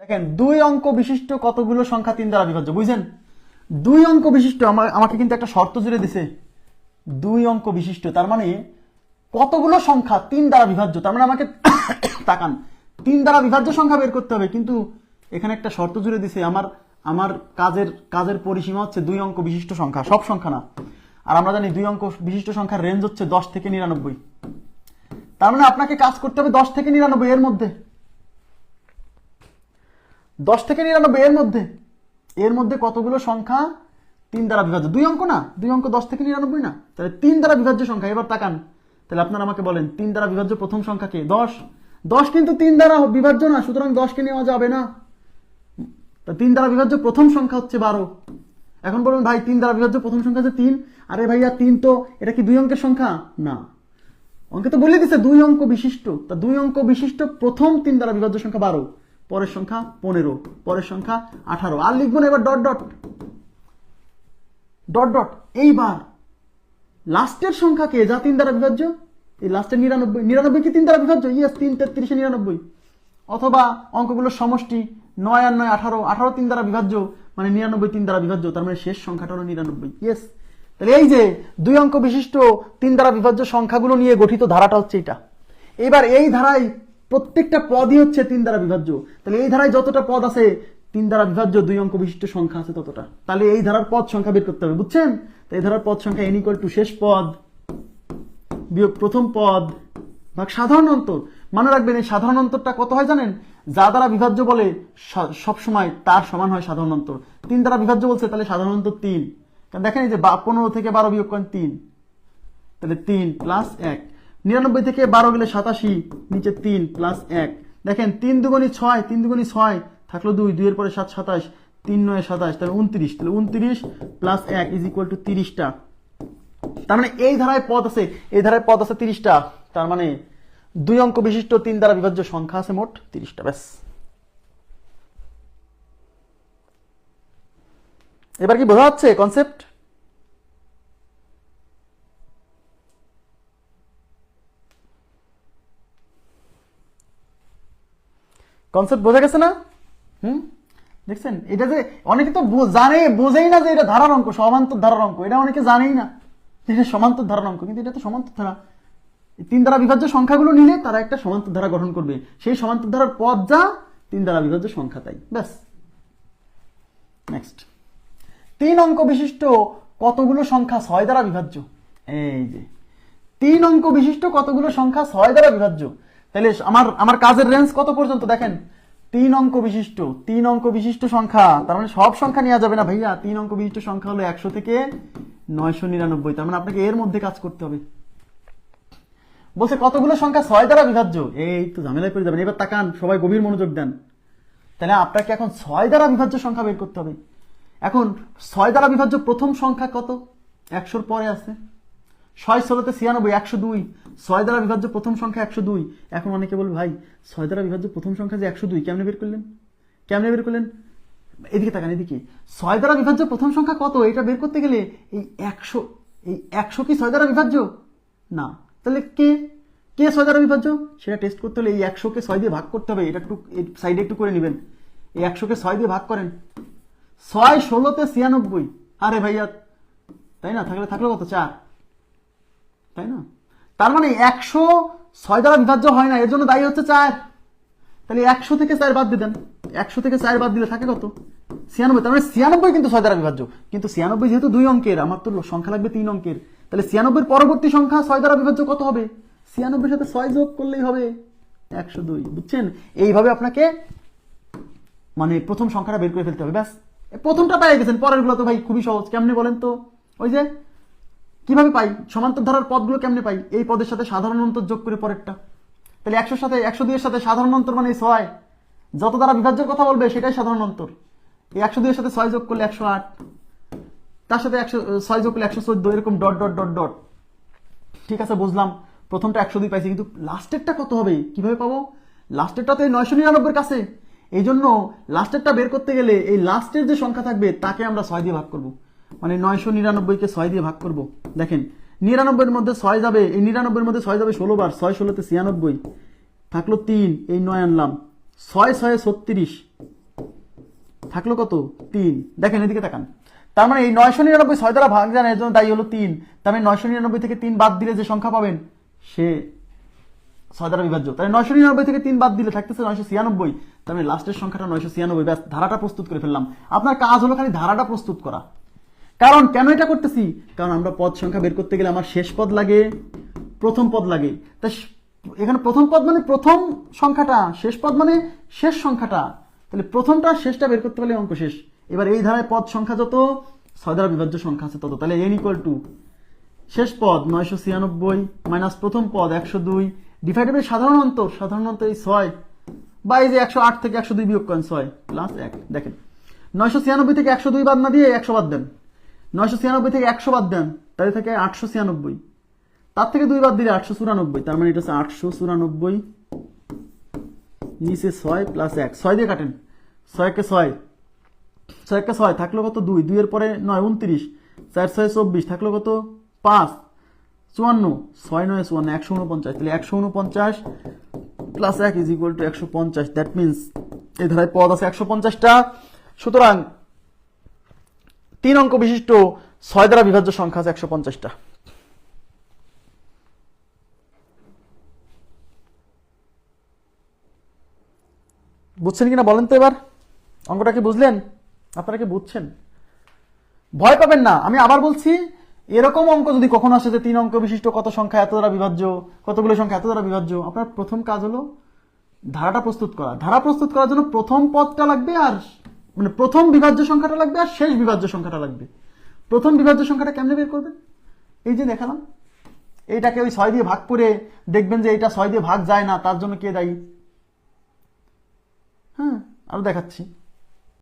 দেখেন, দুই অঙ্ক বিশিষ্ট কতগুলো সংখ্যা তিন দ্বারা বিভাজ্য বুঝছেন? দুই অঙ্ক বিশিষ্ট আমাকে কিন্তু একটা শর্ত জুড়ে দিছে। দুই অঙ্ক বিশিষ্ট, তার মানে কতগুলো সংখ্যা তিন দ্বারা বিভাজ্য তার মানে আমাকে তাকান, তিন দ্বারা বিভাজ্য সংখ্যা বের করতে হবে, কিন্তু এখানে একটা শর্ত জুড়ে দিছে, আমার আমার কাজের কাজের পরিসীমা হচ্ছে দুই অঙ্ক বিশিষ্ট সংখ্যা, সব সংখ্যা না। আর আমরা জানি দুই অঙ্ক বিশিষ্ট সংখ্যার রেঞ্জ হচ্ছে দশ থেকে নিরানব্বই। তার মানে আপনাকে কাজ করতে হবে দশ থেকে নিরানব্বই এর মধ্যে। দশ থেকে নিরানব্বই, এর মধ্যে। এর মধ্যে কতগুলো সংখ্যা? তিন দ্বারা বিভাজ্য। দুই অঙ্ক না? দুই অঙ্ক দশ থেকে নিরানব্বই না? তাহলে তিন দ্বারা বিভাজ্য সংখ্যা। এবার তাকান। তাহলে আপনারা আমাকে বলেন, তিন দ্বারা বিভাজ্য প্রথম সংখ্যা কে? দশ। দশ কিন্তু তিন দ্বারা বিভাজ্য না, সুতরাং দশকে নেওয়া যাবে না। তিন দ্বারা বিভাজ্য প্রথম সংখ্যা হচ্ছে বারো। এখন বলুন, ভাই, তিন দ্বারা বিভাজ্য প্রথম সংখ্যা হচ্ছে তিন? আরে ভাইয়া, তিন তো, এটা কি দুই অঙ্কের সংখ্যা? না। অঙ্কে তো বলে দিছে, দুই অঙ্ক বিশিষ্ট। তা দুই অঙ্ক বিশিষ্ট প্রথম তিন দ্বারা বিভাজ্য সংখ্যা বারো। পরের সংখ্যা পনেরো, পরের সংখ্যা আঠারো। আর লিখব না এবার ডট ডট। Dot dot. এইবার লাস্টের সংখ্যা কে? যা তিন দ্বারা বিভাজ্য? এই লাস্টের নিরানব্বই। নিরানব্বই কি তিন দ্বারা বিভাজ্য? ইয়েস, তিন তেত্রিশে নিরানব্বই। অথবা অঙ্কগুলোর সমষ্টি নয় আর নয় আঠারো। আঠারো তিন দ্বারা বিভাজ্য মানে নিরানব্বই তিন দ্বারা বিভাজ্য, তার মানে শেষ সংখ্যাটা হলো নিরানব্বই। ইয়েস। তাহলে এই যে দুই অঙ্ক বিশিষ্ট তিন দ্বারা বিভাজ্য সংখ্যাগুলো নিয়ে গঠিত ধারাটা হচ্ছে এটা এবার এই ধারায় প্রত্যেকটা পদই হচ্ছে তিন দ্বারা বিভাজ্য। তাহলে এই ধারায় যতটা পদ আছে, তিন দ্বারা বিভাজ্য, দুই অঙ্ক বিশিষ্ট সংখ্যা আছে ততটা। তাহলে এই ধারার পদ সংখ্যা বের করতে হবে, বুঝছেন? তো এই ধারার পদ সংখ্যা এন ইকুয়াল টু শেষ পদ, বিয়োগ প্রথম পদ, ভাগ সাধারণ অন্তর। মনে রাখবেন, এই সাধারণ অন্তরটা কত হয় জানেন? যা দ্বারা বিভাজ্য বলে সব সময় তার সমান হয় সাধারণ অন্তর। তিন দ্বারা বিভাজ্য বলছে, তাহলে সাধারণ অন্তর তিন। কারণ দেখেন এই যে পনেরো থেকে বারো বিয়োগ করেন তিন। তাহলে তিন প্লাস এক। নিরানব্বই থেকে বারো গেলে সাতাশি, নিচে তিন প্লাস এক। দেখেন, তিন দুগুণি ছয়, তিন দুগুণি ছয়, থাকল দুই, দুইয়ের পরে সাত, সাতাশ, তিন নয়, সাতাশ, তাহলে উনত্রিশ তাহলে উনত্রিশ প্লাস এক ইজ ইকুয়াল টু তিরিশটা। তার মানে এই ধারায় পদ আছে, এই ধারায় পদ আছে তিরিশটা। তার মানে দুই অঙ্ক বিশিষ্ট তিন দ্বারা বিভাজ্য সংখ্যা আছে মোট তিরিশটা, ব্যাস। এবার কি বোঝা যাচ্ছে কনসেপ্ট কনসেপ্ট বোঝা গেছে না? হুম? দেখছেন? এটা যে অনেকে তো জানে, বোঝেই না যে এটা ধারার অঙ্ক, সমান্তর ধারার অঙ্ক। এটা অনেকে জানেই না এটা সমান্তর ধারার অঙ্ক, কিন্তু এটা তো সমান্তর ধারা। তিন দ্বারা বিভাজ্য সংখ্যাগুলো নিলে তারা একটা সমান্তর ধারা গঠন করবে। সেই সমান্তর ধারার পদ যা, তিন দ্বারা বিভাজ্য সংখ্যা তাই। ব্যাস। নেক্সট তিন অঙ্ক বিশিষ্ট কতগুলো সংখ্যা ছয় দ্বারা বিভাজ্য? এই যে। তিন অঙ্ক বিশিষ্ট কতগুলো সংখ্যা ছয় দ্বারা বিভাজ্য? তাহলে আমার আমার কাজের রেঞ্জ কত পর্যন্ত দেখেন? তিন অঙ্ক বিশিষ্ট, তিন অঙ্ক বিশিষ্ট সংখ্যা, তার মানে সব সংখ্যা নেওয়া যাবে না ভাইয়া। তিন অঙ্ক বিশিষ্ট সংখ্যা হলো একশো থেকে নয়শো নিরানব্বই, তার মানে আপনাকে এর মধ্যে কাজ করতে হবে। বলছে, কতগুলো সংখ্যা? ছয় দ্বারা বিভাজ্য। এই তো ঝামেলায় পড়ে যাবেন। এবার তাকান, সবাই গভীর মনোযোগ দেন। তাহলে আপনাকে এখন ছয় দ্বারা বিভাজ্য সংখ্যা বের করতে হবে। এখন, ছয় দ্বারা বিভাজ্য প্রথম সংখ্যা কত? একশোর পরে আছে। ছয় ষোলোতে ছিয়ানব্বই, একশো দুই। ছয় দ্বারা বিভাজ্য প্রথম সংখ্যা একশো দুই। এখন অনেকে বলবে, ভাই, ছয় দ্বারা বিভাজ্য প্রথম সংখ্যা যে একশো দুই, কেমনে বের করলেন? কেমনে বের করলেন? এদিকে তাকান, এদিকে। ছয় দ্বারা বিভাজ্য প্রথম সংখ্যা কত? এটা বের করতে গেলে এই একশো এই একশো কি ছয় দ্বারা বিভাজ্য? না। তাহলে কে? কে ছয় দ্বারা বিভাজ্য? সেটা টেস্ট করতে হলে এই একশোকে ছয় দিয়ে ভাগ করতে হবে। এটা একটু সাইডে একটু করে নেবেন। এই একশোকে ছয় দিয়ে ভাগ করেন। ছয় ষোলোতে ছিয়ানব্বই। আরে ভাইয়া, তাই না? থাকলে, থাকল কত? চার। তাই না? তার মানে একশো ছয় দ্বারা বিভাজ্য হয় না, এর জন্য দায়ী হচ্ছে চার। তাহলে একশো থেকে চার বাদ দিতেন একশো থেকে চার বাদ দিলে থাকে কত? ছিয়ানব্বই। তার মানে ছিয়ানব্বই কিন্তু ছয় দ্বারা বিভাজ্য। কিন্তু ছিয়ানব্বই যেহেতু দুই অঙ্কের, আমার তো সংখ্যা লাগবে তিন অঙ্কের। তাহলে ছিয়ানব্বই পরবর্তী সংখ্যা ছয় দ্বারা বিভাজ্য কত হবে? ছিয়ানব্বই সাথে ছয় যোগ করলেই হবে একশো দুই। বুঝছেন? এইভাবে আপনাকে মানে প্রথম সংখ্যাটা বের করে ফেলতে হবে, ব্যাস। প্রথমটা পেয়ে গেছেন পরেরগুলো তো ভাই খুবই সহজ, কেমনে বলেন তো? ওই যে কীভাবে পাই? সমান্তর ধারার পদগুলো কেমনে পাই? এই পদের সাথে সাধারণ অন্তর যোগ করে পরেরটা। তাহলে একশোর সাথে একশো দুইয়ের সাথে সাধারণ অন্তর মানে ছয়। যত দ্বারা বিভাজ্যের কথা বলবে, সেটাই সাধারণ অন্তর। এই একশো দুইয়ের সাথে ছয় যোগ করলে একশো আট। তার সাথে একশো ছয় যোগ করলে একশো চোদ্দ, এরকম ডট ডট ডট ডট। ঠিক আছে, বুঝলাম। প্রথমটা একশো দুই পাইছি, কিন্তু লাস্টেরটা কত হবে? কীভাবে পাবো? লাস্টেরটা তো এই নয়শো নিরানব্বইয়ের কাছে। এই জন্য লাস্টেরটা বের করতে গেলে এই লাস্টের যে সংখ্যা থাকবে, তাকে আমরা ছয় দিয়ে ভাগ করব। মানে নয়শো নিরানব্বইকে ছয় দিয়ে ভাগ করব। দেখেন, নিরানব্বইয়ের মধ্যে ছয় যাবে, এই নিরানব্বইয়ের মধ্যে ছয় যাবে ষোলো বার, ছয় ষোলোতে ছিয়ানব্বই, থাকল তিন, এই নয় আনলাম, ছয় ছয়ে ছত্রিশ, থাকল কত? তিন। দেখেন, এদিকে তাকান। তার মানে এই নয়শো নিরানব্বই ছয় দ্বারা ভাগ জানা, এর জন্য দায়ী হলো তিন। তার মানে নয়শো নিরানব্বই থেকে তিন বাদ দিলে যে সংখ্যা পাবেন, সে ছয় দ্বারা বিভাজ্য। তাহলে নয়শো নিরানব্বই থেকে তিন বাদ দিলে থাকতেছে নয়শো ছিয়ানব্বই। তার মানে লাস্টের সংখ্যাটা নয়শো ছিয়ানব্বই। ব্যাস, ধারাটা প্রস্তুত করে ফেললাম। আপনার কাজ হলো খালি ধারাটা প্রস্তুত করা। কারণ কেন এটা করতেছি? কারণ আমরা পদ সংখ্যা বের করতে গেলে আমার শেষ পদ লাগে, প্রথম পদ লাগে। তা এখানে প্রথম পদ মানে প্রথম সংখ্যাটা, শেষ পদ মানে শেষ সংখ্যাটা। তাহলে প্রথমটা, শেষটা বের করতে পারলে অঙ্ক শেষ। এবার এই ধারায় পদ সংখ্যা যত, ছয় দ্বারা বিভাজ্য সংখ্যা আছে তত। তাহলে এন ইকুয়াল টু শেষ পদ নয়শো ছিয়ানব্বই মাইনাস প্রথম পদ একশো দুই ডিভাইডেড বাই সাধারণ অন্তর সাধারণ অন্তর এই ছয় বা এই যে একশো আট থেকে একশো দুই বিয়োগ করেন ছয় প্লাস এক। দেখেন, নয়শো ছিয়ানব্বই থেকে একশো দুই বাদ না দিয়ে একশো বাদ দেন। নয়শো ছিয়ানব্বই থেকে একশো বাদ দেন তাহলে থাকে আটশো ছিয়ানব্বই। তার থেকে দুই বাদ দিলে আটশো চুরানব্বই, তার মানে এটা হচ্ছে আটশো চুরানব্বই নিচে ছয় প্লাস এক। ছয় দিয়ে কাটেন। ছয়কে ছয়। ছয়কে ছয়, থাকল কত দুই। দুইয়ের পরে নয়, উনত্রিশ। চার, ছয়, চব্বিশ, থাকল কত পাঁচ। চুয়ান্ন। ছয়, নয়, চুয়ান্ন, একশো উনপঞ্চাশ। তাহলে একশো উনপঞ্চাশ প্লাস এক ইজ ইকুয়াল টু একশো পঞ্চাশ। দ্যাট মিনস এই ধারায় পদ আছে একশো পঞ্চাশটা। সুতরাং তিন অঙ্ক বিশিষ্ট ছয় দ্বারা বিভাজ্য সংখ্যা আছে একশো পঞ্চাশটা। বুঝছেন কিনা বলেন তো এবার? অঙ্কটা কি বুঝলেন? আপনারা কি বুঝছেন? ভয় পাবেন না। আমি আবার বলছি, এরকম অঙ্ক যদি কখনো আসে যে তিন অঙ্ক বিশিষ্ট কত সংখ্যা এত দ্বারা বিভাজ্য, কতগুলো সংখ্যা এত দ্বারা বিভাজ্য, আপনার প্রথম কাজ হলো ধারাটা প্রস্তুত করা। ধারা প্রস্তুত করার জন্য প্রথম পদটা লাগবে আর মানে প্রথম বিভাজ্য সংখ্যাটা লাগবে আর শেষ বিভাজ্য সংখ্যাটা লাগবে। প্রথম বিভাজ্য সংখ্যাটা কেমনে বের করবেন? এই যে দেখালাম। এইটাকে ওই ছয় দিয়ে ভাগ করে দেখবেন যে এটা ছয় দিয়ে ভাগ যায় না, তার জন্য কে দায়ী? হ্যাঁ আরও দেখাচ্ছি।